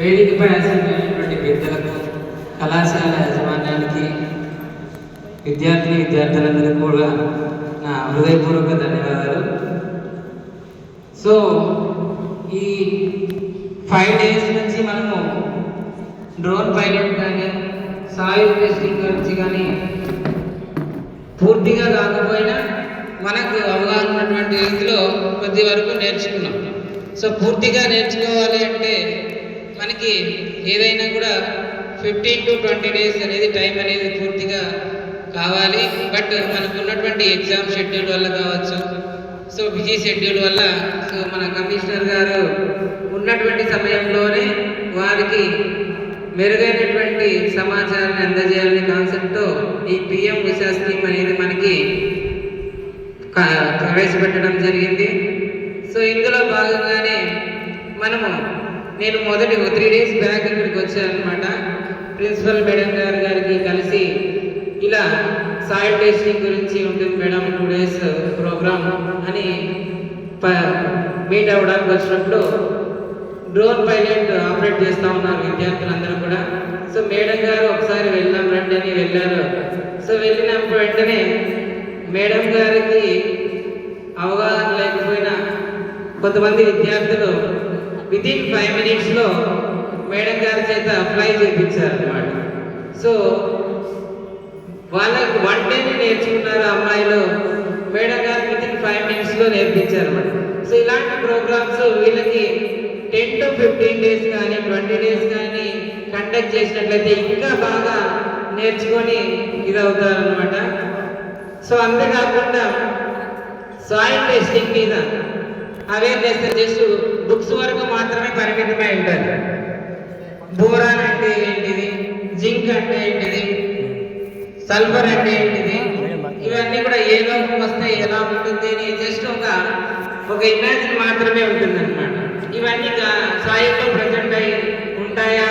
వేదికపై ఆసీనమైనటువంటి పెద్దలకు కళాశాల యాజమాన్యానికి విద్యార్థి విద్యార్థులందరికీ కూడా నా హృదయపూర్వక ధన్యవాదాలు. సో ఈ ఫైవ్ డేస్ నుంచి మనము డ్రోన్ పైలట్ కానీ సాయిల్ టెస్టింగ్ గురించి కానీ పూర్తిగా కాకపోయినా మనకు అవగాహన ఉన్నటువంటి రీతిలో కొద్ది వరకు నేర్చుకున్నాం. సో పూర్తిగా నేర్చుకోవాలి అంటే మనకి ఏదైనా కూడా ఫిఫ్టీన్ టు ట్వంటీ డేస్ అనేది టైం అనేది పూర్తిగా కావాలి. బట్ మనకు ఉన్నటువంటి ఎగ్జామ్ షెడ్యూల్ వల్ల కావచ్చు. సో బిజీ షెడ్యూల్ వల్ల సో మన కమిషనర్ గారు ఉన్నటువంటి సమయంలోనే వారికి మెరుగైనటువంటి సమాచారాన్ని అందజేయాలనే కాన్సెప్ట్తో ఈ పిఎం ఉషా స్కీమ్ అనేది మనకి ప్రవేశపెట్టడం జరిగింది. సో ఇందులో భాగంగానే మనము నేను మొదటి ఒక త్రీ డేస్ బ్యాక్ ఇక్కడికి వచ్చాను అనమాట ప్రిన్సిపల్ మేడం గారు గారికి కలిసి ఇలా సాయిల్ టెస్టింగ్ గురించి ఉంటుంది మేడం టూ డేస్ ప్రోగ్రామ్ అని మీట్ అవ్వడానికి వచ్చినప్పుడు డ్రోన్ పైలట్ ఆపరేట్ చేస్తూ ఉన్నారు విద్యార్థులందరూ కూడా. సో మేడం గారు ఒకసారి వెళ్దాం రండి అని వెళ్ళారు. సో వెళ్ళినప్పుడు వెంటనే మేడం గారికి అవగాహన లేకపోయినా కొంతమంది విద్యార్థులు విత్ ఇన్ ఫైవ్ మినిట్స్లో మేడం గారి చేత అప్లై చేయించారు అనమాట సో వాళ్ళకి వన్ డేని నేర్చుకున్నారు ఆ అమ్మాయిలు madam garu with in five మినిట్స్లో నేర్పించారు అనమాట సో ఇలాంటి ప్రోగ్రామ్స్ వీళ్ళకి టెన్ టు ఫిఫ్టీన్ డేస్ కానీ ట్వంటీ డేస్ కానీ కండక్ట్ చేసినట్లయితే ఇంకా బాగా నేర్చుకొని ఇదవుతారు అనమాట సో అంతేకాకుండా సాయిల్ టెస్టింగ్ మీద అవేర్నెస్ జస్ట్ బుక్స్ వరకు మాత్రమే పరిమితమై ఉంటుంది బోరాన్ అంటే ఏంటిది? జింక్ అంటే ఏంటిది? సల్ఫర్ అంటే ఏంటిది? ఇవన్నీ కూడా ఏ లోపం వస్తే ఎలా ఉంటుంది అని జస్ట్ ఒక ఒక ఇమాజిన్ మాత్రమే ఉంటుంది అనమాట ఇవన్నీ సాయిల్లో ప్రజెంట్ అయి ఉంటాయా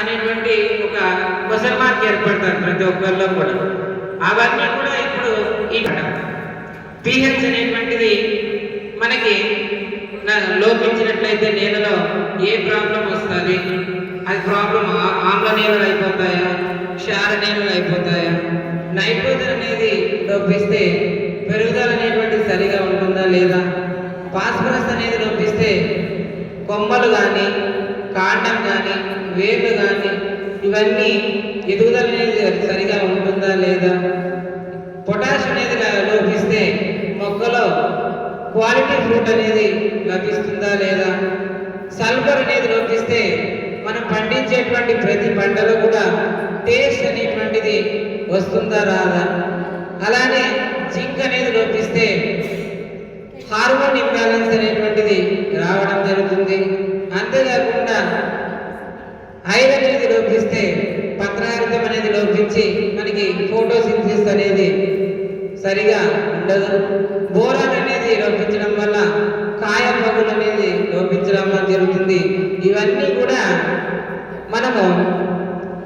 అనేటువంటి ఒక క్వశ్చన్ మార్క్ ఏర్పడతారు ప్రతి ఒక్కరిలో కూడా. అవన్నీ కూడా ఇప్పుడు ఈ పిహెచ్ అనేటువంటిది మనకి లోపించినట్లయితే నేలలో ఏ ప్రాబ్లం వస్తుంది? అది ప్రాబ్లం ఆమ్ల నేలలు అయిపోతాయా? క్షార నేలలు అయిపోతాయా? నైట్రోజన్ అనేది లోపిస్తే పెరుగుదల అనేటువంటి సరిగా ఉంటుందా లేదా? ఫాస్ఫరస్ అనేది లోపిస్తే కొమ్మలు కానీ కాండం కానీ వేర్లు కానీ ఇవన్నీ ఎదుగుదల అనేది సరిగా ఉంటుందా లేదా పొటాష్ అనేది ల- లోపిస్తే మొక్కలో క్వాలిటీ ఫ్రూట్ అనేది లభిస్తుందా లేదా? సల్ఫర్ అనేది లోపిస్తే మనం పండించేటువంటి ప్రతి పంటలో కూడా టేస్ట్ అనేటువంటిది వస్తుందా రాదా? అలానే జింక్ అనేది లోపిస్తే హార్మోన్ ఇంబ్యాలెన్స్ అనేటువంటిది రావడం జరుగుతుంది. అంతేకాకుండా ఐరన్ అనేది లోపిస్తే పత్రార్థం అనేది లోపించి మనకి ఫోటోసింథసిస్ అనేది సరిగా ఉండదు. బోరాన్ అనేది లోపించడం వల్ల కాయ పగులు అనేది లోపించడం వల్ల జరుగుతుంది. ఇవన్నీ కూడా మనము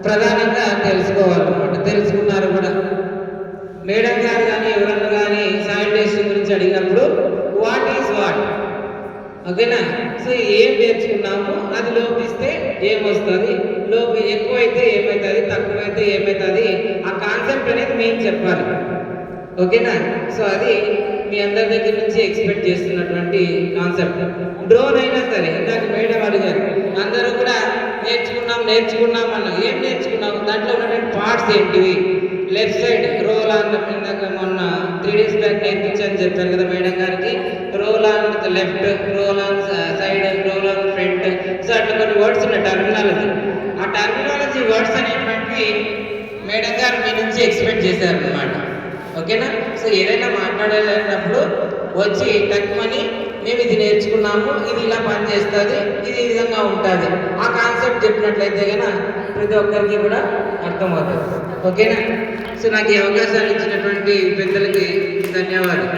ప్రధానంగా తెలుసుకోవాలన్నమాట. తెలుసుకున్నారు కూడా. మేడం గారు కానీ ఎవరన్నా కానీ శానిటేషన్ గురించి అడిగినప్పుడు వాట్ ఈజ్ వాట్ ఓకేనా? సో ఏం నేర్చుకున్నామో? అది లోపిస్తే ఏమొస్తుంది? లోపి ఎక్కువైతే ఏమవుతుంది తక్కువైతే ఏమవుతుంది ఆ కాన్సెప్ట్ అనేది మేము చెప్పాలి. ఓకేనా? సో అది మీ అందరి దగ్గర నుంచి ఎక్స్పెక్ట్ చేస్తున్నటువంటి కాన్సెప్ట్ డ్రోన్ అయినా సరే ఇందాక మేడం అడిగారు అందరూ కూడా నేర్చుకున్నాం నేర్చుకున్నాం అన్న ఏం నేర్చుకున్నాం? దాంట్లో ఉన్నటువంటి పార్ట్స్ ఏంటివి? లెఫ్ట్ సైడ్ రోల్ ఆన్ ఇందాక మొన్న త్రీ డేస్ బ్యాక్ నేర్పించని చెప్పారు కదా మేడం గారికి. Roll on left roll on side roll on front so అట్లా కొన్ని వర్డ్స్ ఉన్నాయి టర్మినాలజీ ఆ టర్మినాలజీ వర్డ్స్ అనేటువంటివి మేడం గారు మీ నుంచి ఎక్స్పెక్ట్ చేశారు అనమాట ఓకేనా? సో ఏదైనా మాట్లాడాలన్నప్పుడు వచ్చి తక్కువని మేము ఇది నేర్చుకున్నాము ఇది ఇలా పనిచేస్తుంది ఇది ఈ విధంగా ఉంటుంది. ఆ కాన్సెప్ట్ చెప్పినట్లయితే కనుక ప్రతి ఒక్కరికి కూడా అర్థమవుతుంది. ఓకేనా? సో నాకు ఈ అవకాశాన్ని ఇచ్చినటువంటి పెద్దలకి ధన్యవాదాలు.